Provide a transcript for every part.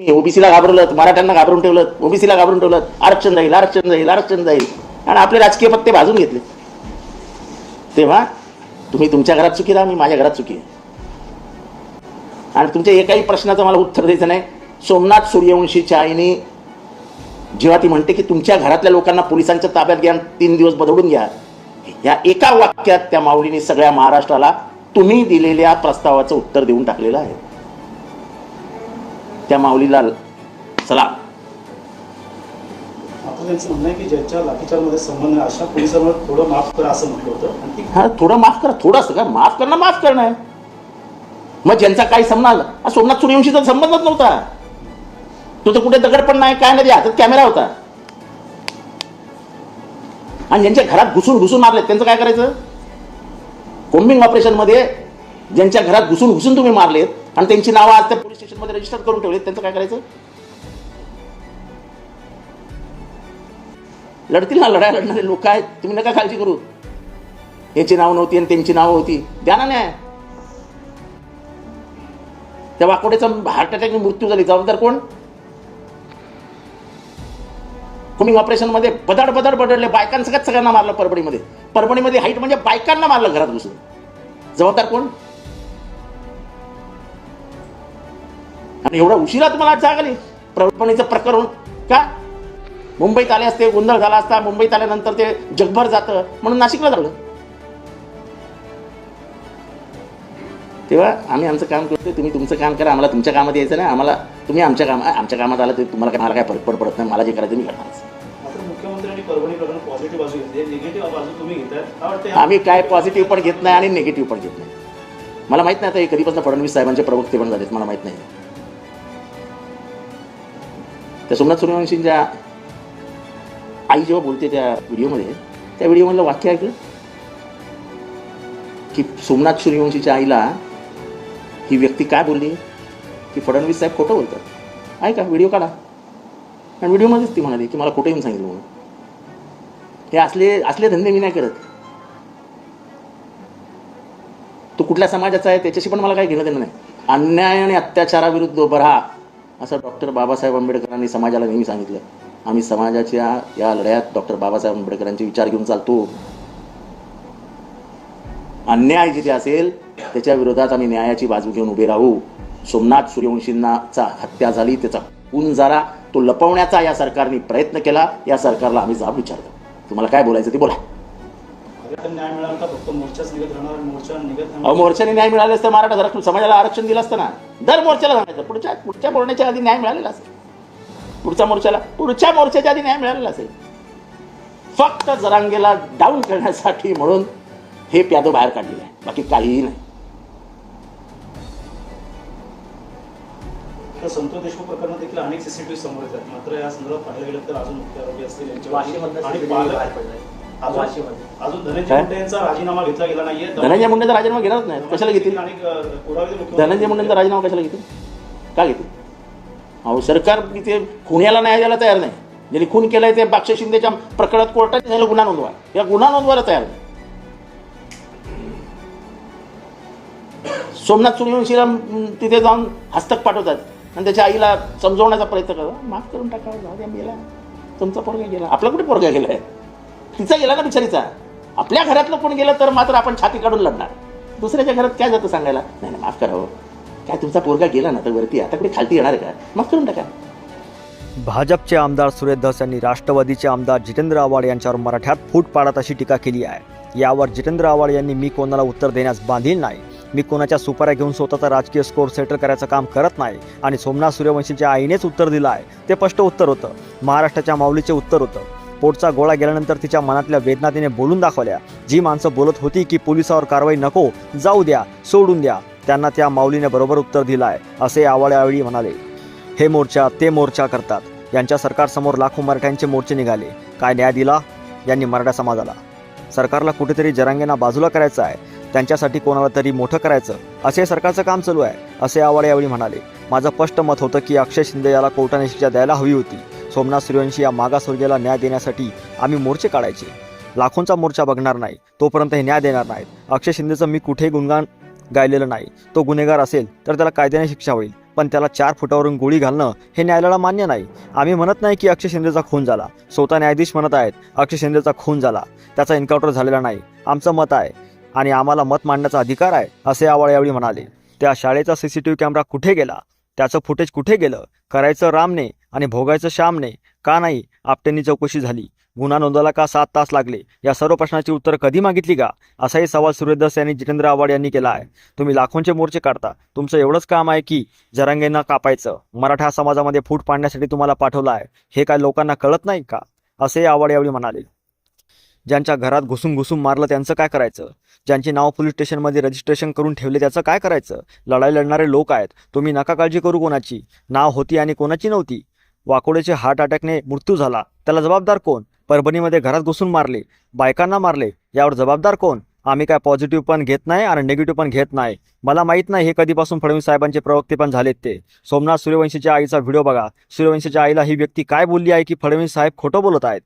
मी ओबीसीला घाबरवलं मराठ्यांना घाबरून ठेवलं ओबीसीला घाबरून ठेवलं आरक्षण जाईल आरक्षण जाईल आरक्षण जाईल. आणि आपले राजकीय पत्ते भाजून घेतले. तेव्हा तुम्ही तुमच्या घरात चुकी राहा मी माझ्या घरात चुकी आहे. आणि तुमच्या एकाही प्रश्नाचं मला उत्तर द्यायचं नाही. सोमनाथ सूर्यवंशीच्या आईने जेव्हा ती म्हणते की तुमच्या घरातल्या लोकांना पोलिसांच्या ताब्यात घ्या तीन दिवस बदलून घ्या या एका वाक्यात त्या माऊलीने सगळ्या महाराष्ट्राला तुम्ही दिलेल्या प्रस्तावाचं उत्तर देऊन टाकलेलं आहे. त्या माऊलीला चला थोडं माफ करा असं म्हटलं होतं. आणि ती हा थोडं माफ करा थोडं असतं का माफ करणं माफ करणं आहे. मग ज्यांचा काही संबंध सोमनाथ सूर्यवंशीचा संबंधच नव्हता. तो तर कुठे दगड पण नाही काय नाही हातात कॅमेरा होता. आणि ज्यांच्या घरात घुसून घुसून मारले त्यांचं काय करायचं? कोम्बिंग ऑपरेशनमध्ये ज्यांच्या घरात घुसून घुसून तुम्ही मारलेत आणि त्यांची नावं आज त्या पोलीस स्टेशनमध्ये रजिस्टर करून ठेवलेत. त्यांचं काय करायचं? लढतील ना लढाई लढणारे लोक आहेत. तुम्ही नका काळजी करू. यांची नावं नव्हती आणि त्यांची नावं होती. द्या ना नाही त्या वाकोड्याचा हार्ट अटॅकने मृत्यू झाली. जबाबदार कोण? कुमिंग ऑपरेशनमध्ये बदाड बदाड बदलले बायकांना सगळ्यांना मारलं परभणीमध्ये. परभणीमध्ये हाईट म्हणजे बायकांना मारलं घरात घुसून. जबाबदार कोण? आणि एवढा उशिरा तुम्हाला जाग आली? परभणीचं प्रकरण का? मुंबईत आले असते गोंधळ झाला असता मुंबईत आल्यानंतर ते जगभर जातं म्हणून नाशिकला झालं तेव्हा आम्ही आमचं काम करतो तुम्ही तुमचं काम करा आम्हाला तुमच्या कामात यायचं नाही आम्हाला तुम्ही आमच्या काम आमच्या कामात आलं तर तुम्हाला काय मला काय फरक पड- पडत नाही मला जे करायचं मी करणार. आम्ही काय पॉझिटिव्ह पण घेत नाही आणि निगेटिव्ह पण घेत नाही. मला माहीत नाही आता हे कधीपासून फडणवीस साहेबांचे प्रवक्ते पण झालेत मला माहीत नाही. त्या सोमनाथ सूर्यवंशींच्या आई जेव्हा बोलते त्या व्हिडिओमध्ये त्या व्हिडिओमधलं वाक्य ऐकलं? की सोमनाथ सूर्यवंशीच्या आईला ही व्यक्ती काय बोलली? की फडणवीस साहेब खोटं बोलतात. ऐका व्हिडिओ काढा. आणि व्हिडिओमध्येच ती म्हणाली की मला खोटं येऊन सांगितलं म्हणून. हे असले असले धंदे मी नाही करत. तो कुठल्या समाजाचा आहे त्याच्याशी पण मला काही घेणं देणं नाही. अन्याय आणि अत्याचाराविरुद्ध उभं राहा. असं डॉक्टर बाबासाहेब आंबेडकरांनी समाजाला नेहमी सांगितलं. आम्ही समाजाच्या या लढ्यात डॉक्टर बाबासाहेब आंबेडकरांचे विचार घेऊन चालतो. अन्याय जिथे असेल त्याच्या विरोधात आम्ही न्यायाची बाजू घेऊन उभे राहू. सोमनाथ सूर्यवंशींनाचा हत्या झाली त्याचा खून झाला तो लपवण्याचा या सरकारने प्रयत्न केला या सरकारला आम्ही जाब विचारतो. तुम्हाला काय बोलायचं ते बोला. न्याय मिळाला का फक्त मोर्चाच निघत राहणार मोर्चा निघत अहो मोर्चाने न्याय मिळाले असतं मराठा आरक्षण समाजाला आरक्षण दिलं असतं ना. दर मोर्चाला सांगायचं पुढच्या पुढच्या बोलण्याच्या आधी न्याय मिळालेला असेल. पुढच्या मोर्चाला पुढच्या मोर्चाच्या आधी न्याय मिळालेला असेल. फक्त जरांगेला डाऊन करण्यासाठी म्हणून हे प्यादो बाहेर काढलेलं आहे. बाकी काहीही नाही. तर संतोष देशमुख प्रकरणात देखील अनेक सीसीटीव्ही समोर येतात. मात्र या संदर्भात पाहायला गेलं तर अजून मुख्य आरोपी असतील आणि पालक- धनंजय काय? मुंडे यांचा राजीनामा घेतला गेला नाहीये धनंजय मुंडेचा राजीनामा घेणारच नाही. कशाला घेतील? धनंजय मुंडेंचा राजीनामा कशाला घेतील? का घेतील? अहो सरकार तिथे खुण्याला न्याय द्यायला तयार नाही. ज्यांनी खून केलाय ते बाक्ष शिंदेच्या प्रकरणात कोर्टाने त्याला गुन्हा नोंदवा. या गुन्हा नोंदवायला तयार नाही. सोमनाथ सूर्यवंशीला तिथे जाऊन हस्तक पाठवतात. आणि त्याच्या आईला समजवण्याचा प्रयत्न करतात. माफ करून टाका जाऊ द्या गेला तुमचा पोरगा गेला. आपला कुठे पोरगा गेलाय? तिचा गेला ना बिचारीचा? आपल्या घरातलं कोण गेलं तर मात्र आपण छाती काढून लढणार. दुसऱ्याच्या घरात काय जातं सांगायला? नाही नाही माफ करावं हो. काय तुमचा पोरगा गेला ना तर वरती आता कुठे खालती येणार आहे का? माफ करून टाका. भाजपचे आमदार सुरेश धस यांनी राष्ट्रवादीचे आमदार जितेंद्र आव्हाड यांच्यावर मराठ्यात फूट पाडत अशी टीका केली आहे. यावर जितेंद्र आव्हाड यांनी मी कोणाला उत्तर देण्यास बांधील नाही. मी कोणाच्या सुपाऱ्या घेऊन स्वतःचा राजकीय स्कोर सेटल करायचं काम करत नाही आणि सोमनाथ सूर्यवंशीच्या आईनेच उत्तर दिलं आहे. ते स्पष्ट उत्तर होतं. महाराष्ट्राच्या माऊलीचे उत्तर होतं. पोटचा गोळा गेल्यानंतर तिच्या मनातल्या वेदना तिने बोलून दाखवल्या. जी माणसं बोलत होती की पोलिसावर कारवाई नको जाऊ द्या सोडून द्या त्यांना त्या माऊलीने बरोबर उत्तर दिलं आहे असे आव्हाड यावेळी म्हणाले. हे मोर्चा ते मोर्चा करतात. यांच्या सरकारसमोर लाखो मराठ्यांचे मोर्चे निघाले. काय न्याय दिला? यांनी मराठा समाजाला. सरकारला कुठेतरी जरांगेंना बाजूला करायचं आहे. त्यांच्यासाठी कोणाला तरी मोठं करायचं. असे सरकारचं काम चालू आहे असे आव्हाड यावेळी म्हणाले. माझं स्पष्ट मत होतं की अक्षय शिंदे याला कोर्टाने शिक्षा द्यायला हवी होती. सोमनाथ सूर्यवंशी या मागासवर्गीयाला न्याय देण्यासाठी आम्ही मोर्चे काढायचे. लाखोंचा मोर्चा बघणार नाही तोपर्यंत हे न्याय देणार नाहीत. अक्षय शिंदेचं मी कुठेही गुणगान गायलेलं नाही. तो गुन्हेगार असेल तर त्याला कायद्याने शिक्षा होईल. पण त्याला चार फुटावरून गोळी घालणं हे न्यायालयाला मान्य नाही. आम्ही म्हणत नाही की अक्षय शिंदेचा खून झाला. स्वतः न्यायाधीश म्हणत आहेत अक्षय शिंदेचा खून झाला. त्याचा एन्काउंटर झालेला नाही. आमचं मत आहे आणि आम्हाला मत मांडण्याचा अधिकार आहे असे आवाळे यावेळी म्हणाले. त्या शाळेचा सीसीटीव्ही कॅमेरा कुठे गेला? त्याचं फुटेज कुठे गेलं? करायचं रामने आणि भोगायचं श्यामने का नाही? आपट्यांनी चौकशी झाली. गुन्हा नोंदवायला का सात तास लागले? या सर्व प्रश्नाची उत्तरं कधी मागितली का? असाही सवाल सूर्यदास यांनी जितेंद्र आव्हाड यांनी केला आहे. तुम्ही लाखोंचे मोर्चे काढता. तुमचं एवढंच काम आहे की जरांगेंना कापायचं. मराठा समाजामध्ये फूट पाडण्यासाठी तुम्हाला पाठवलं आहे. हे काय लोकांना कळत नाही का? असे आव्हाड यावेळी म्हणाले. ज्यांच्या घरात घुसून घुसून मारलं त्यांचं काय करायचं? ज्यांची नाव पोलीस स्टेशनमध्ये रजिस्ट्रेशन करून ठेवले त्याचं काय करायचं? लढाई लढणारे लोक आहेत. तुम्ही नका काळजी करू कोणाची? नाव होती आणि कोणाची नव्हती? वाकोडेचे हार्ट अटॅकने मृत्यू झाला. त्याला जबाबदार कोण? परभणीमध्ये घरात घुसून मारले. बायकांना मारले. यावर जबाबदार कोण? आम्ही काय पॉझिटिव्ह पण घेत नाही आणि निगेटिव्ह पण घेत नाही. मला माहीत नाही हे कधीपासून फडणवीस साहेबांचे प्रवक्ते पण झालेत ते. सोमनाथ सूर्यवंशीच्या आईचा व्हिडिओ बघा. सूर्यवंशीच्या आईला ही व्यक्ती काय बोलली आहे की फडणवीस साहेब खोटं बोलत आहेत?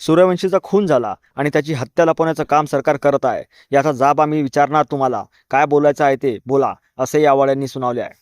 सूर्यवंशीचा खून झाला आणि त्याची हत्या लपवण्याचं काम सरकार करत आहे. याचा जाब आम्ही विचारणार तुम्हाला. काय बोलायचं आहे ते बोला असे यावाड्यांनी सुनावले आहे.